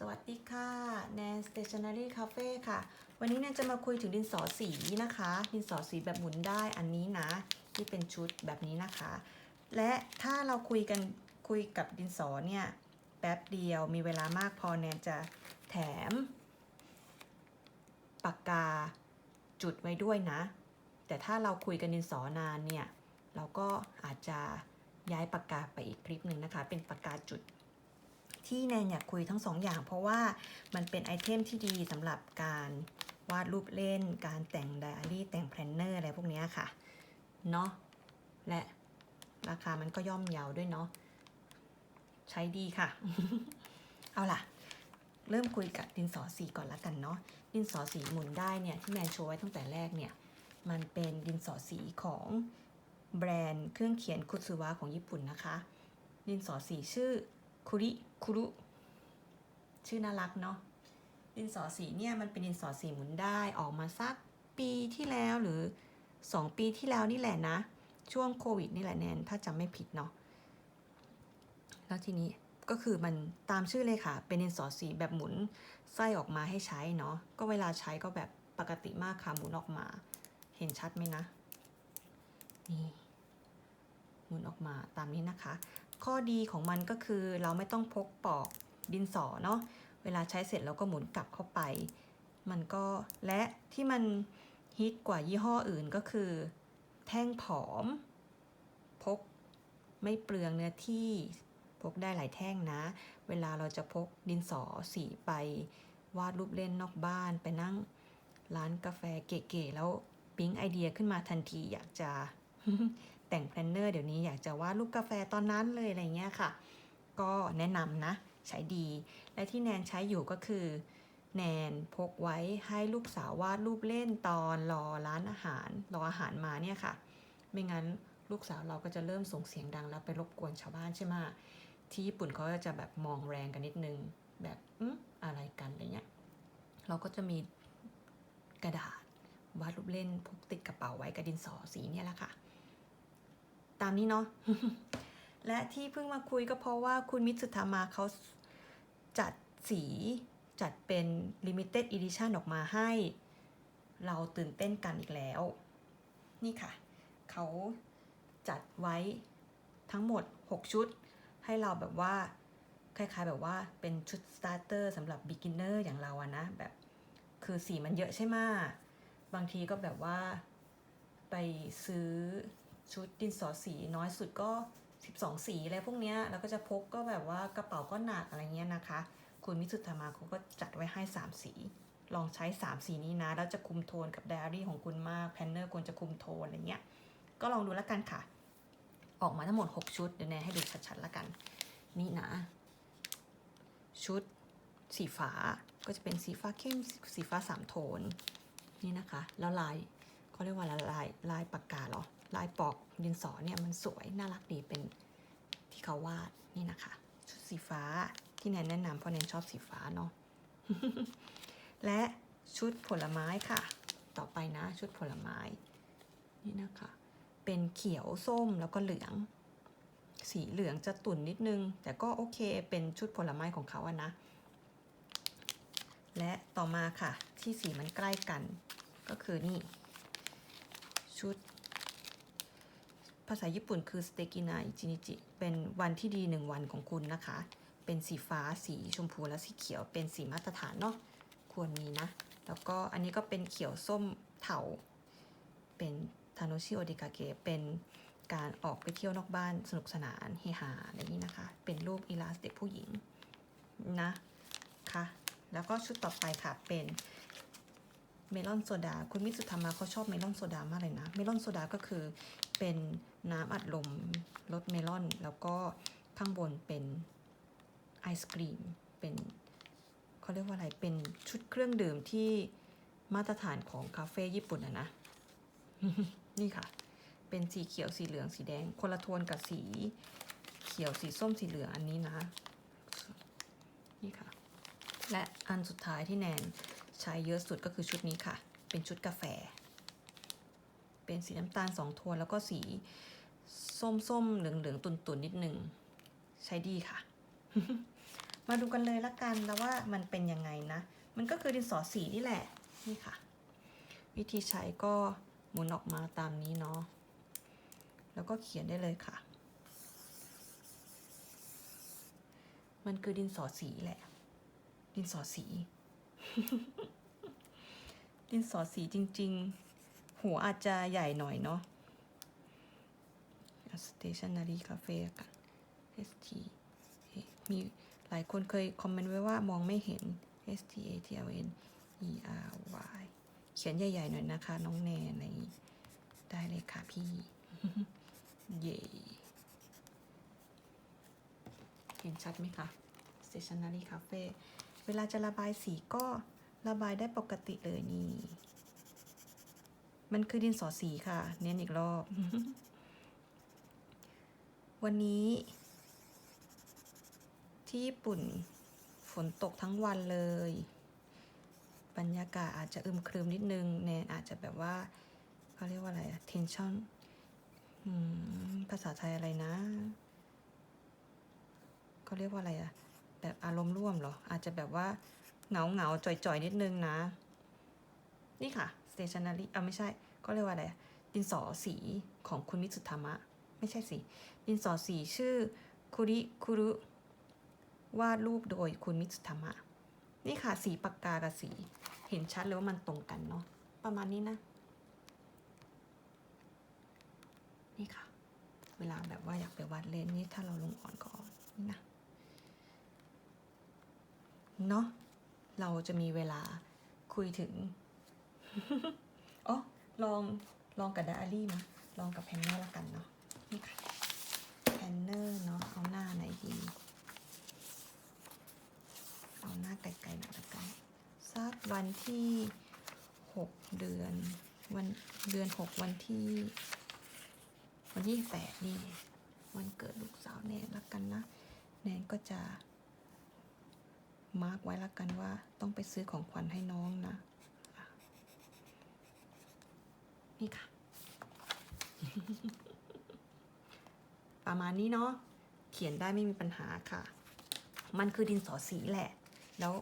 สวัสดีค่ะแนน Stationery Cafe ค่ะ วันนี้แนนจะมาคุยถึงดินสอสีนะคะ ดินสอสีแบบหมุนได้อันนี้นะ ที่เป็นชุดแบบนี้นะคะ และถ้าเราคุยกันคุยกับดินสอเนี่ยแป๊บเดียวมีเวลามากพอแนนจะแถม ปากกาจุดไว้ด้วยนะ แต่ถ้าเราคุยกันดินสอนานเนี่ย เราก็อาจจะย้ายปากกาไปอีกคลิปหนึ่งนะคะ เป็นปากกาจุด ที่แนนอยากคุยทั้งสองอย่าง เพราะว่ามันเป็นไอเทมที่ดีสำหรับการวาดรูปเล่น การแต่งไดอารี่แต่งแพลนเนอร์อะไรพวกนี้ค่ะ เนาะและราคามันก็ย่อมเยาวด้วยเนาะใช้ดีค่ะ เอาล่ะ เริ่มคุยกับดินสอสีก่อนละกันเนาะดินสอสีหมุนได้เนี่ยที่แนนโชว์ไว้ตั้งแต่แรกเนี่ยมันเป็นดินสอสีของแบรนด์เครื่องเขียนคุซึวะของญี่ปุ่นนะคะ ดินสอสีชื่อ คุริคุรุ ชื่อน่ารักเนาะดินสอสีเนี่ยมันเป็นดินสอสีหมุนได้ออกมาสักปีที่แล้วหรือ 2 ปีที่แล้วนี่แหละนะ ช่วงโควิดนี่แหละแนนถ้าจำไม่ผิดเนาะแล้วทีนี้ก็คือมันตามชื่อเลยค่ะ เป็นดินสอสีแบบหมุนไส้ออกมาให้ใช้เนาะก็เวลาใช้ก็แบบปกติมากค่ะหมุนออกมา เห็นชัดไหมนะนี่หมุนออกมาตามนี้นะคะ ข้อดีของมันก็คือเราไม่ต้องพกปอกดินสอเนาะเวลาใช้เสร็จเราก็หมุนกลับเข้าไป มันก็และที่มันฮิตกว่ายี่ห้ออื่นก็คือ แท่งผอม พกไม่เปลืองเนื้อที่พกได้หลายแท่งนะ เวลาเราจะพกดินสอสีไป วาดรูปเล่นนอกบ้านไปนั่งร้านกาแฟเก๋ๆแล้วปิ๊งไอเดียขึ้นมาทันทีอยากจะ แต่งแพลนเนอร์เดี๋ยวนี้อยากจะวาดรูปกาแฟตอนนั้นเลยอะไรเงี้ยค่ะ ก็แนะนำนะ ใช้ดี และที่แนนใช้อยู่ก็คือ แนนพกไว้ให้ลูกสาววาดรูปเล่นตอนรอร้านอาหาร รออาหารมาเนี่ยค่ะ ไม่งั้นลูกสาวเราก็จะเริ่มส่งเสียงดังแล้วไปรบกวนชาวบ้านใช่ไหมที่ญี่ปุ่นเขาจะแบบมองแรงกันนิดนึง แบบอืมอะไรกันอะไรเงี้ย เราก็จะมีกระดาษวาดรูปเล่นพกติดกระเป๋าไว้กับดินสอสีเนี่ยแหละค่ะ ตามนี้เนาะและที่เพิ่งมาคุยก็เพราะว่าคุณมิตสุธามาเขาจัดสีจัดเป็น Limited Edition ออกมาให้ เราตื่นเต้นกันอีกแล้ว นี่ค่ะ เขาจัดไว้ทั้งหมด 6 ชุด ให้เราแบบว่า คล้ายๆแบบว่าเป็นชุดสตาร์เตอร์สำหรับ beginner อย่างเราอะนะ แบบคือสีมันเยอะใช่ไหมบางทีก็แบบว่าไปซื้อ ชุดดินสอสีน้อยสุดก็ 12 สีอะไรพวกเนี้ยแล้วก็จะพกก็แบบว่ากระเป๋าก็หนักอะไรเงี้ยนะคะ คุณมิสุทธามาเขาก็จัดไว้ให้ 3 สี ลองใช้ 3 สีนี้นะ แล้วจะคุมโทนกับไดอารี่ของคุณมากแพนเนอร์ควรจะคุมโทนอะไรเงี้ยก็ลองดูแล้วกันค่ะ ออกมาทั้งหมด 6 ชุดเดี๋ยวแนนให้ดูชัดๆแล้วกัน นี่นะ ชุดสีฟ้าก็จะเป็นสีฟ้าเข้มสีฟ้าสามโทน นี่นะคะ แล้วลายเขาเรียกว่าลายลายปากกาเหรอ ลายปอกดินสอเนี่ยมันสวยน่ารักดีเป็นที่เขาวาดนี่นะคะ ชุดสีฟ้าที่แนนแนะนำเพราะแนนชอบสีฟ้าเนาะและชุดผลไม้ค่ะ ต่อไปนะชุดผลไม้ นี่นะคะ เป็นเขียวส้มแล้วก็เหลือง สีเหลืองจะตุ่นนิดนึง แต่ก็โอเคเป็นชุดผลไม้ของเขาอะนะ และต่อมาค่ะที่สีมันใกล้กัน ก็คือนี่ ชุด ภาษาญี่ปุ่นคือสเตกินาอิจินิจิ เป็นวันที่ดีหนึ่งวันของคุณนะคะ เป็นสีฟ้า สีชมพู และสีเขียว เป็นสีมาตรฐานเนาะ ควรมีนะ แล้วก็อันนี้ก็เป็นเขียวส้มเถา เป็นทาโนชิโอดิกาเกะ เป็นการออกไปเที่ยวนอกบ้านสนุกสนานเฮฮาอะไรอย่างนี้นะคะ เป็นรูปอีลาสเด็กผู้หญิงนะค่ะแล้วก็ชุดต่อไปค่ะ เป็นเมลอนโซดา คุณมิสุธามาเขาชอบเมลอนโซดามากเลยนะ เมลอนโซดาก็คือ เป็นน้ำอัดลมรสเมลอน แล้วก็ข้างบนเป็นไอศกรีม เป็นเขาเรียกว่าอะไร เป็นชุดเครื่องดื่มที่มาตรฐานของคาเฟ่ญี่ปุ่นอะนะ นี่ค่ะ เป็นสีเขียวสีเหลืองสีแดง คนละโทนกับสีเขียวสีส้มสีเหลืองอันนี้นะ นี่ค่ะ และอันสุดท้ายที่แนนใช้เยอะสุดก็คือชุดนี้ค่ะ เป็นชุดกาแฟ เป็นสีน้ำตาลสองโทนแล้วก็สีส้มส้มๆเหลืองเหลืองๆ ตุ่นตุนๆนิดนึงใช้ดีค่ะ มาดูกันเลยละกันแล้วว่ามันเป็นยังไงนะ มันก็คือดินสอสีนี่แหละ นี่ค่ะ วิธีใช้ก็หมุนออกมาตามนี้เนาะ แล้วก็เขียนได้เลยค่ะ มันคือดินสอสีแหละ ดินสอสี ดินสอสีจริง ๆ หัวอาจจะใหญ่หน่อยเนาะ stationery cafe กัน st มีหลายคนเคยคอมเมนต์ไว้ว่ามองไม่เห็น s t a t l n e r y เขียนใหญ่ ๆ หน่อยนะคะ น้องแนนในได้เลยค่ะพี่ เย่เห็นชัดไหมคะ stationery cafe เวลาจะระบายสีก็ระบายได้ปกติเลยนี่ มันคือดินสอสีค่ะ เน้นอีกรอบ วันนี้ ที่ญี่ปุ่นฝนตกทั้งวันเลย บรรยากาศอาจจะอึมครึมนิดนึงแนนอาจจะแบบว่าเขาเรียกว่าอะไรอะ tension ภาษาไทยอะไรนะเขาเรียกว่าอะไรอะแบบอารมณ์ร่วมเหรอ อาจจะแบบว่าเหงาเหงาจ่อยๆ นิดนึงนะ นี่ค่ะ stationery อะไม่ใช่ก็เรียกว่าอะไรดินสอสีของคุณมิสุธรรมะ ไม่ใช่สิดินสอสีชื่อคุริคุรุวาดรูปโดยคุณมิสุธรรมะ นี่ค่ะสีปากกากับสีเห็นชัดเลยว่ามันตรงกันเนาะประมาณนี้นะ นี่ค่ะ เวลาแบบว่าอยากไปวาดเล่นนี่ถ้าเราลงอ่อนก็อ่อนนี่นะเนาะเราจะมีเวลาคุยถึง อ๋อลองลองกับไดอารี่มาลองกับแพนเนอร์ละกันเนาะนี่ค่ะแพนเนอร์เนาะเอาหน้าไหนดีเอาหน้าไกลๆหน่อยละกันสักวันที่หกเดือนวันเดือนหกวันที่ วันที่แปดนี่วันเกิดลูกสาวแนนละกันนะแนนก็จะมาร์กไว้ละกันว่าต้องไปซื้อของขวัญให้น้องนะ นี่ค่ะ ประมาณนี้เนาะเขียนได้ไม่มีปัญหาค่ะ มันคือดินสอสีแหละ แล้ว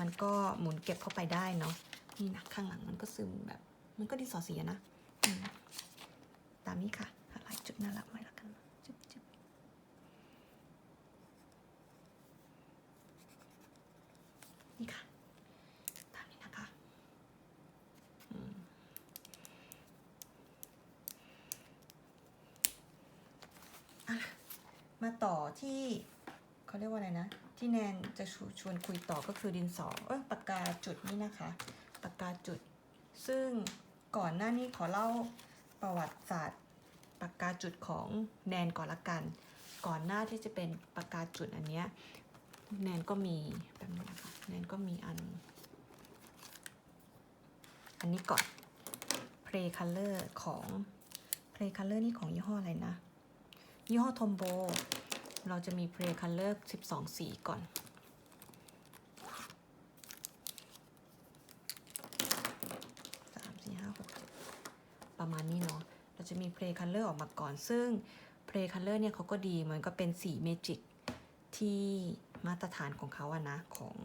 มันก็หมุนเก็บเข้าไปได้เนาะนี่นะข้างหลังมันก็ซึมแบบ มันก็ดินสอสีนะตามนี้ค่ะอะไรจุดน่ารักไว้ละกันนะจุ๊บจุ๊บนี่ค่ะ ตามนี้นะคะอืมอะมาต่อ ที่เขาเรียกว่าอะไรนะ ที่แนนจะชวชวนคุยต่อก็คือดินสอเออปากกาจุดนี่นะคะปากกาจุด ซึ่งก่อนหน้านี้ขอเล่าประวัติศาสตร์ปากกาจุดของแนนก่อนละกัน ก่อนหน้าที่จะเป็นปากกาจุดอันเนี้ยแนนก็มีแบบนี้นะคะแนนก็มีอัน อันนี้ก่อน Play Color ของ Play Color นี่ของยี่ห้ออะไรนะ ยี่ห้อทอมโบ เราจะมี Play Color 12 สีก่อน สามสี่ห้าหกประมาณนี้เนาะ เราจะมี Play Color ออกมาก่อน ซึ่ง Play Color เนี่ยเขาก็ดี มันก็เป็นสีเมจิกที่มาตรฐานของเขาอะนะ ของ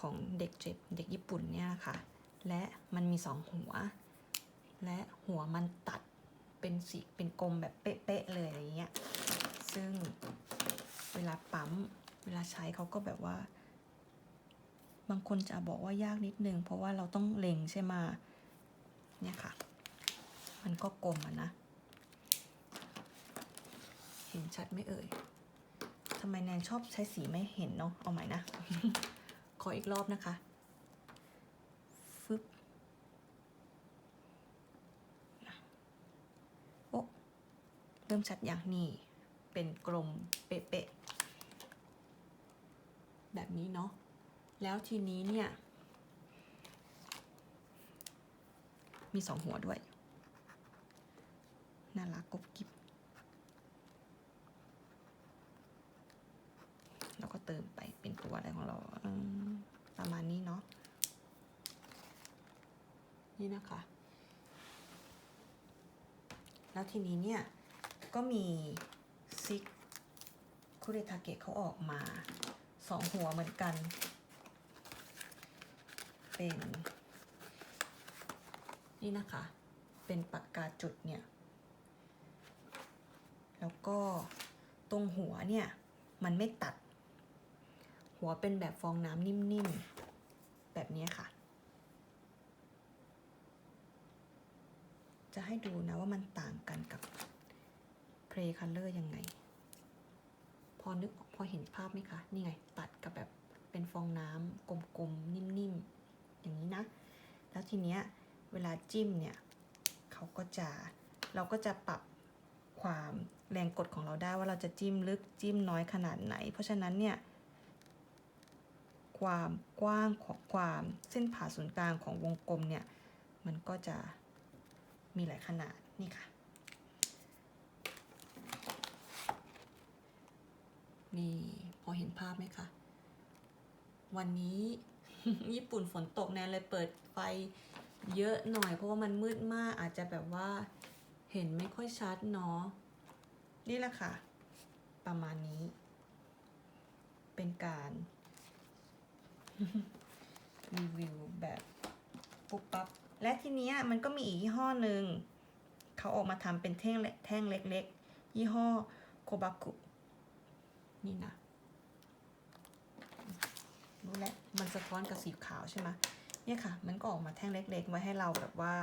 ของเด็กเจ็บเด็กญี่ปุ่นเนี่ยนะคะ และมันมีสองหัว และหัวมันตัดเป็นสีเป็นกลมแบบเป๊ะๆเลยอะไรเงี้ย ซึ่งเวลาปั๊มเวลาใช้เขาก็แบบว่า บางคนจะบอกว่ายากนิดนึง เพราะว่าเราต้องเล็งใช่ไหมเนี่ยค่ะ มันก็กลมอะนะ เห็นชัดไหมเอ่ยทำไมแนนชอบใช้สีไม่เห็นเนาะเอาใหม่นะ ขออีกรอบนะคะฟึบโอ้เริ่มชัดอย่างนี่ เป็นกลมเป๊ะๆแบบนี้เนาะแล้วทีนี้เนี่ยมีสองหัวด้วย น่ารักกบกิบแล้วก็เติมไปเป็นตัวอะไรของเราประมาณนี้เนาะนี่นะคะ แล้วทีนี้เนี่ย ก็มี ซิกคุเรทาเกะเขาออกมาสองหัวเหมือนกัน เป็น นี่นะคะ เป็นปากกาจุดเนี่ย แล้วก็ตรงหัวเนี่ย มันไม่ตัด หัวเป็นแบบฟองน้ำนิ่มๆ แบบนี้ค่ะ จะให้ดูนะว่ามันต่างกันกับ Play Color ยังไง พอนึกพอเห็นภาพไหมคะ นี่ไง ตัดกับแบบเป็นฟองน้ำกลมๆ นิ่มๆ อย่างนี้นะ แล้วทีเนี้ยเวลาจิ้มเนี่ยเขาก็จะเราก็จะปรับความแรงกดของเราได้ว่าเราจะจิ้มลึกจิ้มน้อยขนาดไหน เพราะฉะนั้นเนี่ยความกว้างของความเส้นผ่าศูนย์กลางของวงกลมเนี่ย มันก็จะมีหลายขนาดนี่ค่ะ นี่ พอเห็นภาพไหมคะ วันนี้ญี่ปุ่นฝนตกแนนเลยเปิดไฟเยอะหน่อย เพราะว่ามันมืดมากอาจจะแบบว่าเห็นไม่ค่อยชัดเนาะนี่แหละค่ะ ประมาณนี้ เป็นการรีวิวแบบปุ๊บปั๊บและทีเนี้ยมันก็มีอีกยี่ห้อหนึ่งเขาออกมาทำเป็นแท่งแท่งเล็กๆ ยี่ห้อโคบากุ นี่นะรู้แล้วมันสะท้อนกับสีขาวใช่ไหมเนี่ยค่ะ มันก็ออกมาแท่งเล็ก ๆ ไว้ให้เราแบบว่า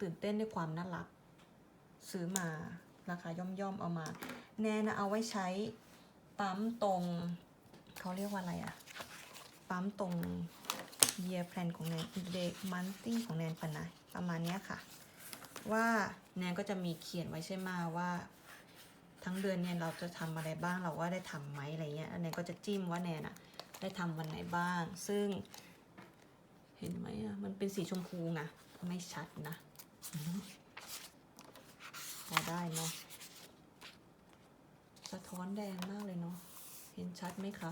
ตื่นเต้นด้วยความน่ารัก ซื้อมาราคาย่อมๆเอามา แนนนะเอาไว้ใช้ปั๊มตรงเขาเรียกว่าอะไรอะปั๊มตรง year plan ของแนน day monthly ของแนนปะนะประมาณนี้ค่ะ ว่าแนนก็จะมีเขียนไว้ใช่ไหมว่า ทั้งเดือนเนี่ยเราจะทำอะไรบ้างเราว่าได้ทำไหมอะไรเงี้ยแนนก็จะจิ้มว่าแนนอะได้ทำวันไหนบ้าง ซึ่ง เห็นไหมอะมันเป็นสีชมพูไงไม่ชัดนะพอได้เนาะสะท้อนแดงมากเลยเนาะเห็นชัดไหมคะ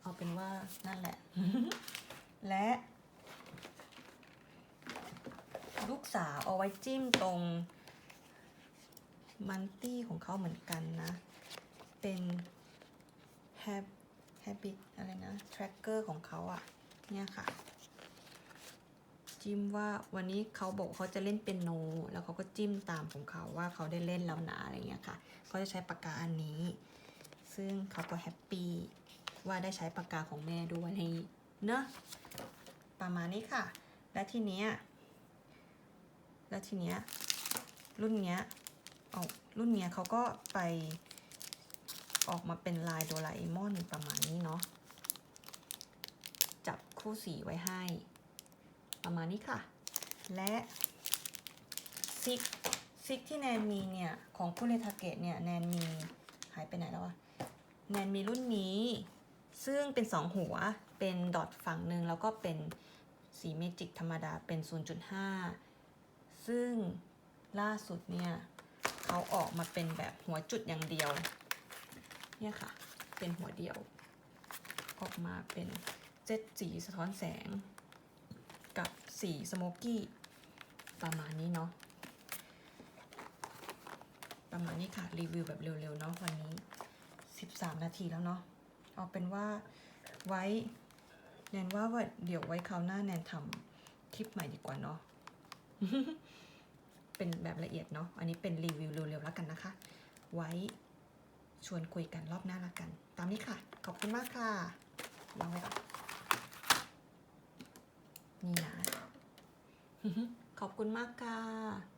เอาเป็นว่านั่นแหละ และลูกสาวเอาไว้จิ้มตรง มันตี้ของเขาเหมือนกันนะ เป็น hab habit อะไรนะ tracker ของเขาอะเนี่ยค่ะ จิ้มว่าวันนี้เขาบอกเขาจะเล่นเป็นโน แล้วเขาก็จิ้มตามของเขาว่าเขาได้เล่นแล้วนะอะไรเงี้ยค่ะ เขาจะใช้ปากกาอันนี้ ซึ่งเขาก็แฮปปี้ว่าได้ใช้ปากกาของแม่ด้วยให้เนอะประมาณนี้ค่ะ และทีเนี้ย และทีเนี้ย รุ่นเนี้ย เอารุ่นเนี้ยเขาก็ไปออกมาเป็นลายโดราเอมอนประมาณนี้เนาะ จับคู่สีไว้ให้ ประมาณนี้ค่ะ และซิกซิกที่แนนมีเนี่ย ของคุเรทาเกะเนี่ย แนนมี หายไปไหนแล้วอะแนนมีรุ่นนี้ ซึ่งเป็นสองหัว เป็นดอทฝั่งหนึ่งแล้วก็เป็นสีเมจิกธรรมดาเป็น 0.5 ซึ่งล่าสุดเนี่ย เขาออกมาเป็นแบบหัวจุดอย่างเดียว เนี่ยค่ะ เป็นหัวเดียว ออกมาเป็นเจ็ดสีสะท้อนแสง กับสีสโมกี้ประมาณนี้เนาะประมาณนี้ค่ะ รีวิวแบบเร็วๆเนาะวันนี้ 13 นาทีแล้วเนาะเอาเป็นว่าไว้แนนว่าว่าเดี๋ยวไว้คราวหน้าแนนทำคลิปใหม่ดีกว่าเนาะ เป็นแบบละเอียดเนาะ อันนี้เป็นรีวิวเร็วๆแล้วกันนะคะ ไว้ชวนคุยกันรอบหน้าละกัน ตามนี้ค่ะ ขอบคุณมากค่ะวางไว้ก่อนนี่นะขอบคุณมากค่ะ